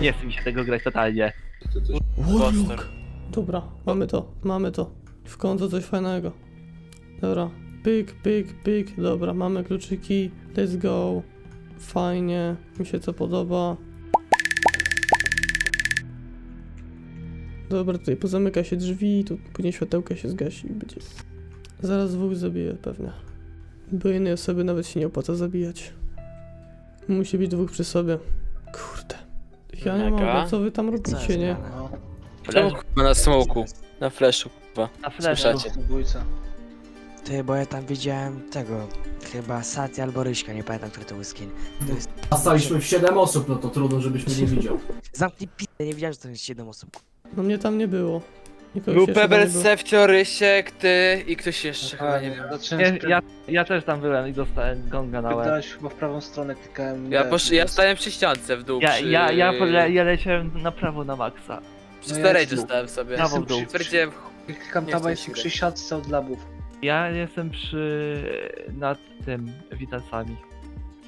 Nie chce mi się tego grać totalnie. Warlock. Dobra, mamy to, mamy to. W końcu coś fajnego. Dobra, pyk, pyk, pyk. Dobra, mamy kluczyki. Let's go. Fajnie, mi się to podoba. Dobra, tutaj pozamyka się drzwi, tu później światełka się zgasi i będzie. Zaraz dwóch zabiję pewnie. Bo jednej osoby nawet się nie opłaca zabijać. Musi być dwóch przy sobie. Kurde. Ja nie Mega. mogę, co wy tam robicie, nie? No, Czemu kurwa na smoku? Na flashu kurwa. Na flashu. Słyszacie? Ty, bo ja tam widziałem tego, chyba Sati albo Ryśka, nie pamiętam, który to był skin. To jest... A staliśmy w 7 osób, no to trudno, żebyś mnie nie widział. Zamknij p***, nie wiedziałem, że to jest 7 osób. No mnie tam nie było. Nikogo Był się Pebel, nie było. Sefcio, Rysiek, ty i ktoś jeszcze chyba, nie wiem. Nie, ja, ja też tam byłem i dostałem gonga na łeb. Pytałeś chyba w prawą stronę, klikałem... Ja, posz... ja stałem przy ściance w dół Ja, przy... ja, ja, ja leciałem na prawo na maksa. Przy No ja storage jestem- dostałem sobie. Prawo w dół. Stwierdziłem, Klikam Nie taba, chcę jestem się przy siatce od labów. Ja jestem przy... nad tym, witalcami.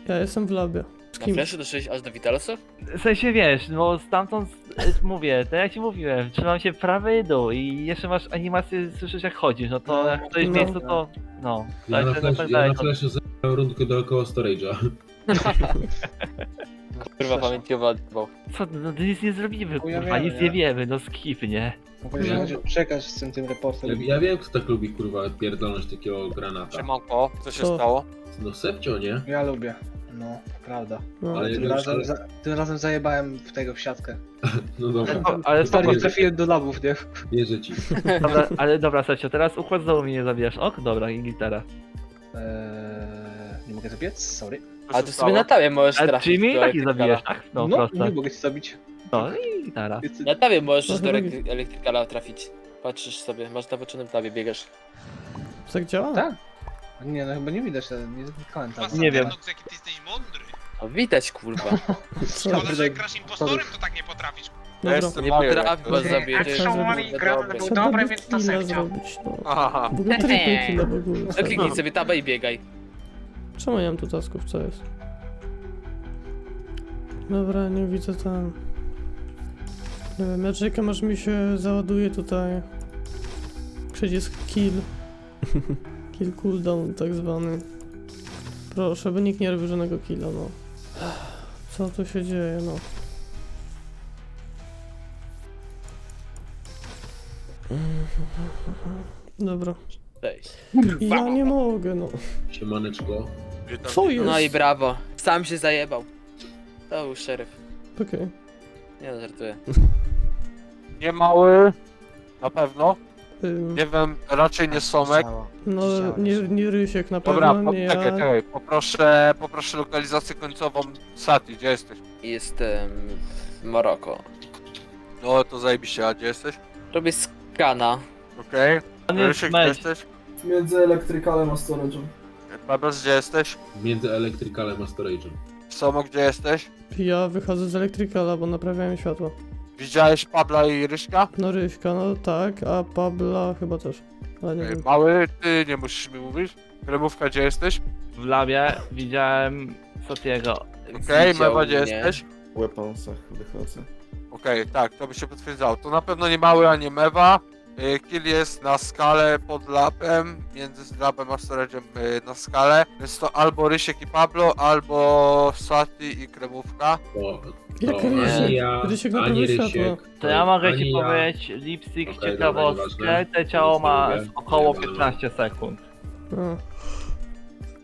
Ja jestem w labie. Z na kim? doszedłeś aż do Vitalsów? W sensie wiesz, no stamtąd e, mówię, to jak ci mówiłem, trzymam się prawy dół i jeszcze masz animację, słyszysz jak chodzisz, no to No, jak w no. miejscu to... No, Ja na, tak, flash, tak ja na flashu rundkę dookoła storage'a. Kurwa pamiętiowo odbał. Co, no to nic nie zrobimy, kurwa, nic nie? nie wiemy, no skip, nie? Będzie czekać z tym, tym reportem. Ja, ja wiem, kto tak lubi, kurwa, pierdolność takiego granata. Siemanko, co się Co? stało? No Sepcio, nie? Ja lubię. No, prawda. No. Ale Ale tym razem, za, tym razem zajebałem w tego w siatkę. No dobra, O, ale Stary, spoko, nie trafiłem do labów, nie? wierzę ci. dobra, ale dobra, Sergio, teraz układ znowu mnie nie zabijasz, ok? Dobra, i gitara. Eee, nie mogę zabiec? Sorry. Co A się ty sobie na tawie możesz Ale trafić. i do tak elektrykala. zabijesz, tak? No, No, proste. nie mogę cię zabić. No i gitara. Na tawie możesz No, do chyba elektry- elektrykala trafić. Patrzysz sobie, masz na wyczunym tabie, biegasz. Tak działa? Tak? Nie, no chyba nie widać, ale nie klikałem tam. Nie wiem. Jaki ty jesteś mądry. O, widać kurwa. Co? Szkoda, że Dobra. grasz impostorem, to tak nie potrafisz. Dobra. Jestem Nie potrafi jak was to- zabić. to jest Actually, kurde gra- dobry. był Trzeba dobry, więc to killa zrobić, no. Aha. W ogóle triple killa w ogóle. No kliknij sobie tabę i biegaj. Czemu nie mam tu tasków, co jest? Dobra, nie widzę tam. Nie wiem, ja czekam aż mi się załaduje tutaj. Przycisk kill. kill cooldown tak zwany. Proszę, by nikt nie robił żadnego killa, no. Co tu się dzieje, no. Dobra. Cześć. Ja nie mogę, no. Siemaneczko. Co jest? No i brawo. Sam się zajebał. To był szeryf. Okej. Nie no, żartuję. Nie mały, na pewno. Ym, Nie wiem, raczej nie Somek. Ciało. No, nie, nie Rysiek na Dobra, pewno, po, nie czekaj, ja. czekaj. Poproszę, poproszę lokalizację końcową Sati, gdzie jesteś? Jestem w Maroko. No to zajebiście, a gdzie jesteś? Robię skana. Okej. On jest Rysiek, gdzie jesteś? Między elektrykalem a storage'em. Babes, gdzie jesteś? Między elektrykalem a storage'em. Somo, gdzie jesteś? Ja wychodzę z elektrykala, bo naprawiałem światło. Widziałeś Pabla i Ryśka? No Ryśka, no tak, a Pabla chyba też. Ale nie Ej, wiem. Mały, ty nie musisz mi mówić. Kremówka, gdzie jesteś? W labie widziałem Sotiego. Okej, Widział Mewa, gdzie mnie. jesteś? W weaponsach wychodzę. Okej, tak, to by się potwierdzało. To na pewno nie mały, a nie mewa. Y, Kill jest na skale pod labem, między labem a storage'em y, na skale. Jest to albo Rysiek i Pablo, albo Sati i Kremówka. To, Jak to Rysiek? ani ja, Rysiek ani naprawił Rysiek. światło. To ja mogę ani ci ja. powiedzieć, lipstick, Okej, ciekawostkę, nieważne. te ciało ma Nic nie z mówię. około Nie, 15 sekund. A,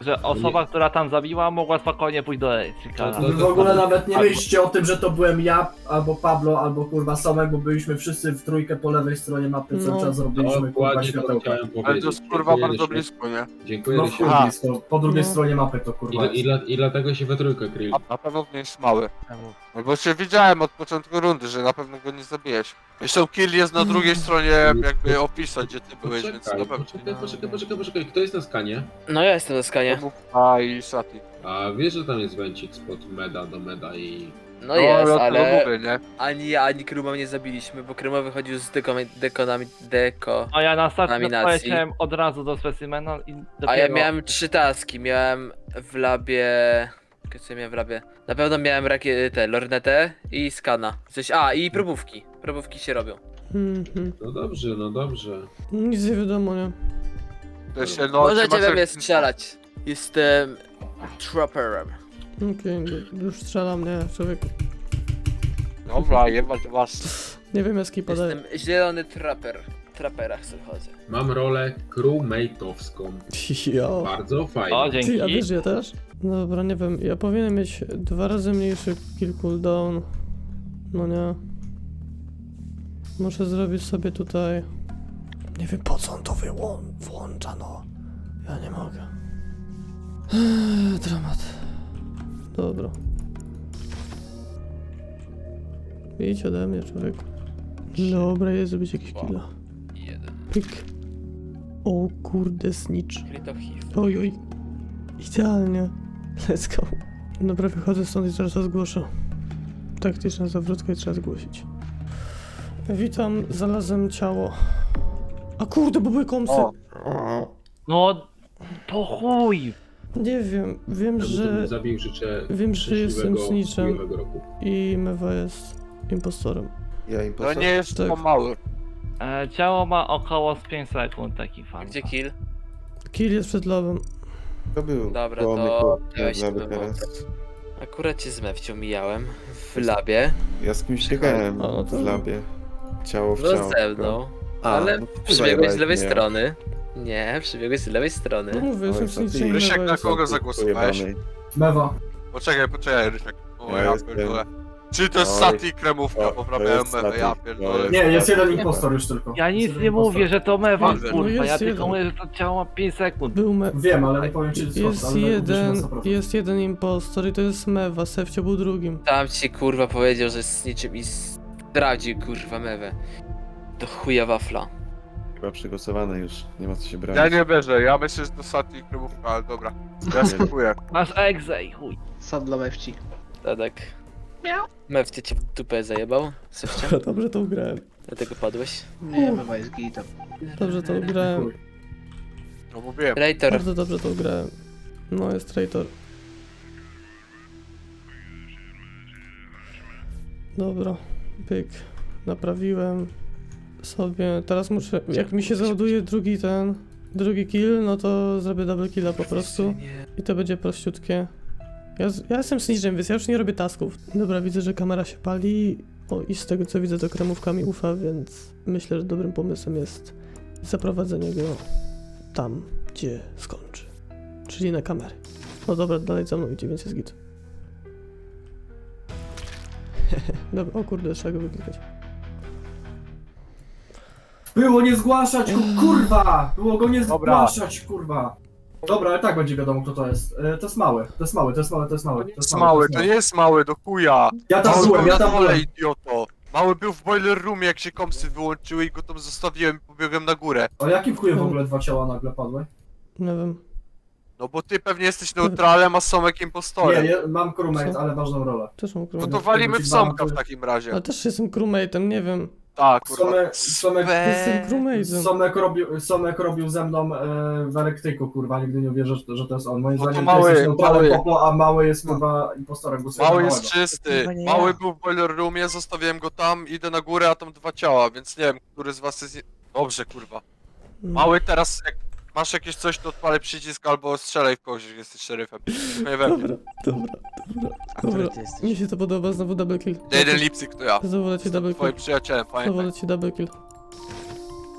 Że osoba, która tam zabiła, mogła spokojnie pójść do elektrykala. No w ogóle nawet nie myślcie o tym, że to byłem ja, albo Pablo, albo kurwa Somek, bo byliśmy wszyscy w trójkę po lewej stronie mapy, cały No. czas robiliśmy kurwa Dokładnie to światełka. chciałem Ale powiedzieć. to jest kurwa Dziękuję, bardzo blisko, nie? Dziękuję, No w chuj blisko, po drugiej No. stronie mapy to I, kurwa i, jest. dla- I dlatego się we trójkę kryli. A na pewno nie jest mały. No bo się wiedziałem od początku rundy, że na pewno go nie zabijesz. Zresztą kill jest na drugiej stronie jakby opisać, gdzie ty byłeś, więc na Poczekaj, pewno. poczekaj, poczekaj, poczekaj, poczekaj. Kto jest na skanie? No ja jestem na skanie. Kremówka i Sati. A wiesz, że tam jest węcik spod meda do meda i... No jest, ja ale tego mówię, nie? ani ja, ani Kruma nie zabiliśmy, bo Kruma wychodził z deko, dekonami, deko. A ja na start Nominacji. poleciałem od razu do specimena i dopiero... A ja miałem trzy taski. Miałem w labie Tylko Co miałem w labie? Na pewno miałem rakie, te, lornetę i skana. Coś, a i probówki. Probówki się robią. Mhm. No dobrze, no dobrze. Nic nie wiadomo, nie? To się, no, Możecie we mnie strzelać. Jestem... Trapperem. Okej, okay, już strzelam, nie, człowieku. Dobra, jebać was. Nie wiem, jaski podaje. Jestem zielony trapper. Traperach sobie chodzę. Mam rolę crewmate'owską. Jo. Bardzo fajnie. O, Ty, a dzięki. wiesz, ja też? Dobra, nie wiem, ja powinienem mieć dwa razy mniejszy kill cooldown. No nie. Muszę zrobić sobie tutaj... Nie wiem, po co on to wyłą- włącza, no. Ja nie mogę. Dramat. Dobra. Idź ode mnie, człowieku. Dobra, jest zrobić jakiś killa. Jeden. Pyk. O kurde, snitch. Kryto. Oj, oj. Idealnie. Let's go. Dobra, wychodzę stąd i zaraz to zgłoszę. Taktyczna zawrotka i trzeba zgłosić. Witam, znalazłem ciało. A kurde, bo były komsy. O. No, po chuj. Nie wiem, wiem, Że... że Zabił życzę wiem, że jestem szczęśliwego, snitchem. miłego roku. i Mewa jest impostorem. Ja To impostor? nie jest Tak. to mały. E, ciało ma około z 5 sekund, taki fan. Gdzie kill? Kill jest przed lobem. To był. Dobra, to to teraz. Akurat cię z Mewcią mijałem. W labie. Ja z kimś biegałem A, no to- w labie. Ciało w No ciało. ze mną. A, Ale no to przybiegłeś z zajebałeś lewej mnie. strony. Nie, przybiegłeś z lewej No strony. mówię, jestem co ty? Rysiek, na jest... kogo zagłosowałeś? Pojebanej. Mewa. Poczekaj, poczekaj, Rysiek. O, Ja ja, jestem- pierdolę. Czy to jest Oj. Sati kremówka, O, to poprawiałem jest mewę, ja Sati. pierdolę. No, Nie, jest jeden impostor już tylko. Ja Jest nic jeden nie impostor. mówię, że to mewa, No kurwa. jest Ja tylko jeden. mówię, że to ciało ma 5 sekund. Był me... Wiem, ale nie powiem ci co, Jest ale jeden, na 100%. jest jeden impostor i to jest Mewa, Sefcio był drugim. Tam ci kurwa powiedział, że z niczym i sprawdził kurwa mewę. Do chuja wafla. Chyba przegłosowane już. Nie ma co się brać. Ja nie wierzę, ja myślę, że to Sati i kremówka, ale dobra. Ja skipuję. Masz egzę i chuj. Sad dla mewci. Tadek. Mewcie cię w dupę zajebał? Sefcia? Dobrze to ugrałem. Dlatego padłeś? Nie, mewa jest gitem. Dobrze to ugrałem. No mówiłem. Traitor. Bardzo dobrze to ugrałem. No jest traitor. Dobra, pyk. Naprawiłem sobie. Teraz muszę. Jak mi się załaduje drugi ten. Drugi kill, no to zrobię double killa po prostu. I to będzie prościutkie. Ja, ja jestem snitchem, więc ja już nie robię tasków. Dobra, widzę, że kamera się pali. O, i z tego co widzę, to kremówka mi ufa, więc myślę, że dobrym pomysłem jest zaprowadzenie go tam, gdzie skończy. Czyli na kamery. No dobra, dalej za mną idzie, więc jest git. dobra, o kurde, trzeba go wyklikać. Było nie zgłaszać, ku- kurwa! Było go nie Dobra. zgłaszać, kurwa! Dobra, ale tak będzie wiadomo kto to jest. E, To jest mały, to jest mały, to jest mały, to jest mały. To nie jest mały, to nie jest mały, do chuja. Ja tam Mały byłem, był ja na tam dole, byłem. idioto. Mały był w boiler roomie, jak się komsy wyłączyły i go tam zostawiłem i pobiegłem na górę. A jakim chujem w ogóle dwa ciała nagle padły? Nie wiem. No bo ty pewnie jesteś neutralem, a Somek Nie, impostorem. nie, mam crewmate, Co? ale ważną rolę. Też mam No crewmate. to walimy w Somka w takim razie. Ale też jestem crewmate'em, nie wiem. Tak, kurwa. Somek, Somek, Jestem crewmate'em. Somek, robił, Somek robił ze mną e, w elektryku, kurwa, nigdy nie uwierzę, że, że to jest on. Moim No to zdaniem mały, neutralem mały. popo, a mały jest kurwa impostorem. głosuję Mały na jest małego. czysty. Chyba nie Mały ja. był w boiler roomie, zostawiłem go tam, idę na górę, a tam dwa ciała, więc nie wiem, który z was jest... Dobrze, kurwa. No. Mały teraz, jak masz jakieś coś, to odpalę przycisk albo strzelaj w kogoś, jak jesteś szeryfem. Nie wiem. Dobra, dobra, dobra. A który Dobra, ty jesteś? mi się to podoba, znowu double kill. Jeden lipsyk to ja. Znowu leci double Jestem twoim kill. przyjacielem, Znowu pamiętaj. leci double kill.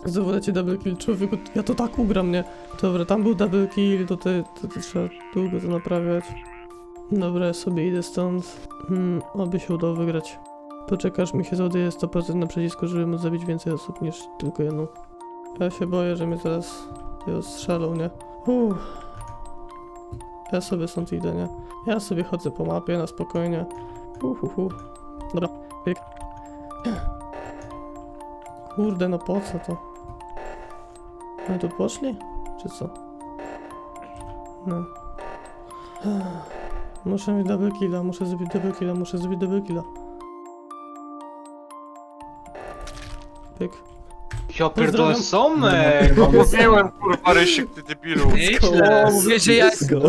Znowu leci double kill. Człowieku, ja to tak ugram, nie? Dobra, tam był double kill, to, ty, to, to trzeba długo to naprawiać. Dobra, ja sobie idę stąd. Hmm, oby się udało wygrać. Poczekasz, mi się załaduje 100% na przycisku, żeby móc zabić więcej osób niż tylko jedną. Ja się boję, że mnie teraz ją strzelą, nie? Uff. Ja sobie stąd idę, nie? Ja sobie chodzę po mapie na spokojnie. Uhuhu. Dobra, pyk. Kurde, no po co to? No tu poszli? Czy co? No. Muszę mieć double killa, muszę zrobić double killa, muszę zrobić double killa. Pyk. Ja pierdolę Pozdrawiam. Somek! No mówiłem kurwa Rysiek, ty debilu. Nieźle. Że ja Let's go.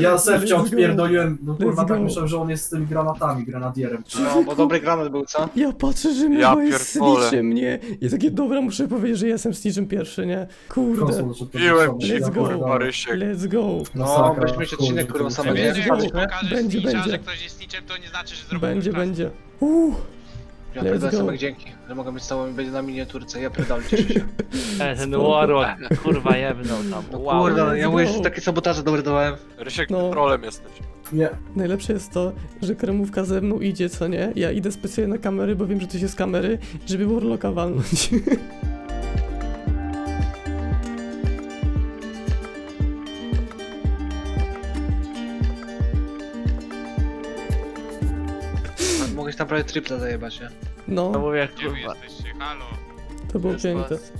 Ja go. odpierdoliłem, bo kurwa tak myślałem, że on jest z tymi granatami, granadierem. No, bo dobry granat był, co? Ja patrzę, że Ja Mewa jest pierdolę. snitchem, nie? I takie, dobra, muszę powiedzieć, że ja jestem snitchem pierwszy, nie? Kurde. Konsul, że to Mówiłem był ci Let's go. kurwa. Rysiek. Let's go. No, weźmy się odcinek, kurwa, to Somek. był Wiesz, Let's jak go. ktoś pokaże Będzie, będzie. że ktoś jest snitchem, to nie znaczy, że zrobił Będzie, trasę. będzie. Uuu. Ja pierdolę go. Dzięki, że mogę być z tobą i będzie na miniaturce. Ja pierdolę, cieszę się. E, ten Spoko. Warlock, kurwa jebnął tam. No Wow. kurde, let's ja mówię, że go. takie sabotaże dobre dawałem. Rysiek, No. ty trolem jesteś. Nie, Najlepsze jest to, że kremówka ze mną idzie, co nie? Ja idę specjalnie na kamery, bo wiem, że to jest z kamery, żeby Warlocka walnąć. prawie tripla zajebać, nie? No No, mówię, Gdzie wy kurwa. jesteście? Halo? to było piękne.